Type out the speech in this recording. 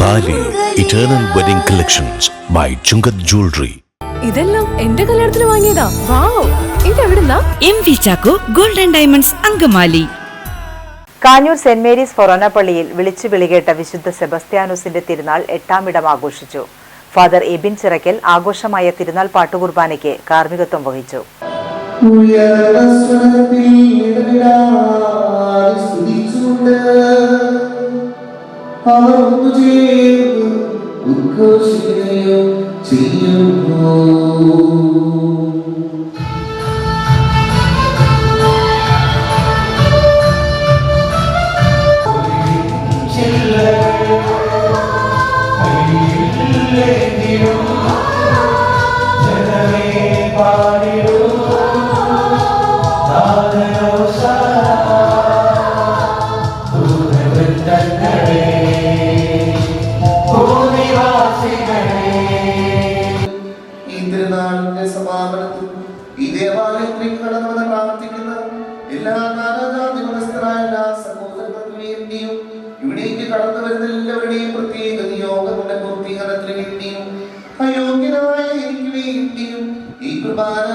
Eternal wedding collections by Chungath jewellery ഇതെല്ലാം എന്റെ കല്യാണത്തിന് വാങ്ങിയതാ. Wow ഇതെവിടുന്നാ? M V Chacko golden diamonds Angamaly. Kanjoor saint Mary's Forane പള്ളിയിൽ വിളിച്ചു വിളികേട്ട വിശുദ്ധ സെബസ്ത്യാനോസിന്റെ തിരുനാൾ എട്ടാമിടം ആഘോഷിച്ചു. ഫാദർ എബിൻ ചിറക്കൽ ആഘോഷമായ തിരുനാൾ പാട്ടുകുർബാനയ്ക്ക് കാർമ്മികത്വം വഹിച്ചു. ഉയർന്ന സ്വരത്തിൽ ഇടവിടാതെ സ്തുതിച്ചുകൊണ്ട് 언제나 웃고 싶네요 지금도 Let me know. ഈ ദേവാലയത്തിൽ കടന്നവനെ പ്രാർത്ഥിക്കുന്ന എല്ലാ നാനാജാതി മനസ്ഥരായ എല്ലാ സഹോദരങ്ങൾക്ക് വേണ്ടിയും ഇവിടേക്ക് കടന്നു വരുന്ന എല്ലാവരുടെയും പ്രത്യേക നിയോഗങ്ങളുടെ പൂർത്തീകരണത്തിന് വേണ്ടിയും അയോഗ്യനായ എനിക്ക് വേണ്ടിയും ഈ കുർബാന